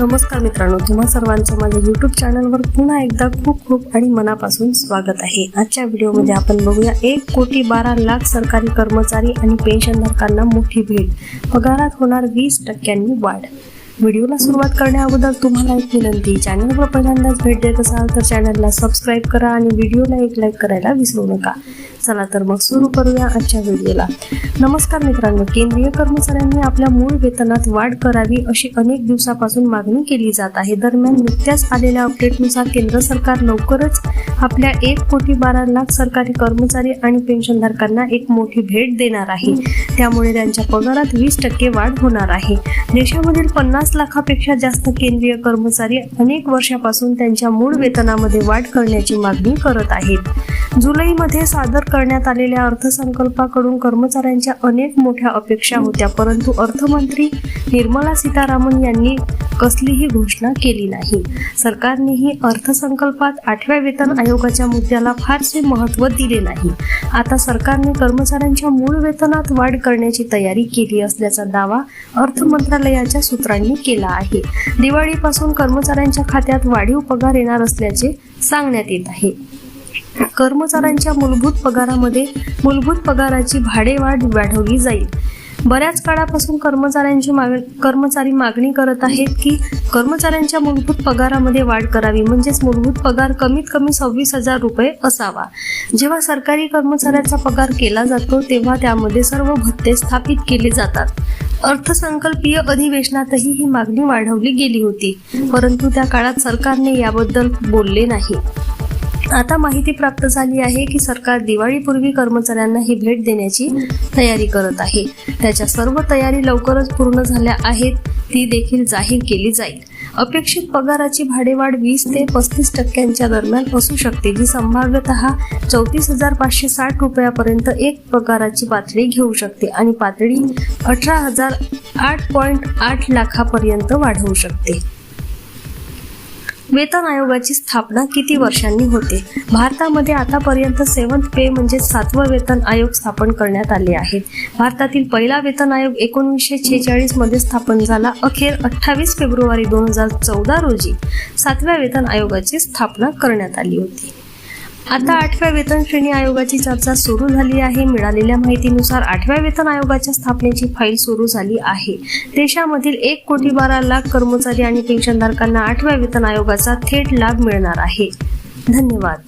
नमस्कार मित्रांनो तुम्हा सर्वांचं माझ्या युट्यूब चॅनलवर पुन्हा एकदा खूप खूप आणि मनापासून स्वागत आहे. आजच्या व्हिडिओमध्ये आपण बघूया एक कोटी बारा लाख सरकारी कर्मचारी आणि पेन्शनधारकांना मोठी भेट. पगारात होणार वीस टक्क्यांनी वाढ. व्हिडिओला सुरुवात करण्याअगोदर तुम्हाला एक विनंती चॅनलवर पहिल्यांदाच भेट देत असाल तर चॅनलला सबस्क्राईब करा आणि व्हिडिओला एक लाईक करायला विसरू नका. चला तर मग सुरू करूया आजच्या व्हिडिओला. नमस्कार मित्रांनो केंद्रीय कर्मचाऱ्यांनी आपल्या मूळ वेतनात वाढ करावी अशी अनेक दिवसापासून मागणी केली जात आहे. दरम्यान नुकत्याच आलेल्या अपडेटनुसार केंद्र सरकार लवकरच आपल्या एक कोटी बारा लाख सरकारी कर्मचारी आणि पेन्शनधारकांना एक मोठी भेट देणार आहे. त्यामुळे त्यांच्या पगारात वीस टक्के वाढ होणार आहे. देशामधील पन्नास लाखापेक्षा जास्त केंद्रीय कर्मचारी अनेक वर्षापासून त्यांच्या मूळ वेतनामध्ये वाढ करण्याची मागणी करत आहेत. जुलैमध्ये सादर करण्यात आलेल्या अर्थसंकल्पाकडून कर्मचाऱ्यांच्या अनेक मोठ्या अपेक्षा होत्या परंतु अर्थमंत्री निर्मला सीतारामन यांनी कसलीही घोषणा केली नाही. सरकारनेही अर्थसंकल्पात आठव्या वेतन आयोगाच्या मुद्द्याला फारसे महत्त्व दिले नाही. आता सरकारने कर्मचाऱ्यांच्या मूळ वेतनात वाढ करण्याची तयारी केली असल्याचा दावा अर्थ मंत्रालयाच्या सूत्रांनी केला आहे. दिवाळीपासून कर्मचाऱ्यांच्या खात्यात वाढीव पगार येणार असल्याचे सांगण्यात येत आहे. कर्मचाऱ्यांच्या मूलभूत पगारामध्ये मूलभूत पगाराची भाडेवाढ वाढवली जाईल. बऱ्याच काळापासून कर्मचाऱ्यांची माग कर्मचारी मागणी करत आहेत की कर्मचाऱ्यांच्या मूलभूत पगारामध्ये वाढ करावी. म्हणजेच मूलभूत पगार कमीत कमी सव्वीस हजार रुपये असावा. जेव्हा सरकारी कर्मचाऱ्याचा पगार केला जातो तेव्हा त्यामध्ये सर्व भत्ते स्थापित केले जातात. अर्थसंकल्पीय अधिवेशनातही ही मागणी वाढवली गेली होती. परंतु त्या काळात सरकारने याबद्दल बोलले नाही. आता माहिती प्राप्त झाली आहे की सरकार दिवाळीपूर्वी कर्मचाऱ्यांना ही भेट देण्याची तयारी करत आहे. त्याच्या सर्व तयारी लवकरच पूर्ण झाल्या आहेत. ती देखील जाहीर केली जाईल. अपेक्षित पगाराची भाडेवाढ वीस ते पस्तीस टक्क्यांच्या दरम्यान असू शकते जी संभाव्यतः चौतीस हजार पाचशे साठ रुपयापर्यंत एक पगाराची पातळी घेऊ शकते आणि पातळी अठरा हजार आठ पॉईंट आठ लाखापर्यंत वाढवू शकते. वेतन आयोगाची स्थापना किती वर्षांनी होते? भारतामध्ये आतापर्यंत सेवन्थ पे म्हणजे सातवा वेतन आयोग स्थापन करण्यात आले आहेत भारतातील पहिला वेतन आयोग एकोणीसशे छेचाळीसमध्ये स्थापन झाला. अखेर अठ्ठावीस फेब्रुवारी दोन हजार चौदा रोजी सातव्या वेतन आयोगाची स्थापना करण्यात आली होती. आता आठव्या वेतन श्रेणी आयोगाची चर्चा सुरू झाली आहे. मिळालेल्या माहितीनुसार आठव्या वेतन आयोगाच्या स्थापनेची फाईल सुरू झाली आहे. देशामधील एक कोटी बारा लाख कर्मचारी आणि पेन्शनधारकांना आठव्या वेतन आयोगाचा थेट लाभ मिळणार आहे. धन्यवाद.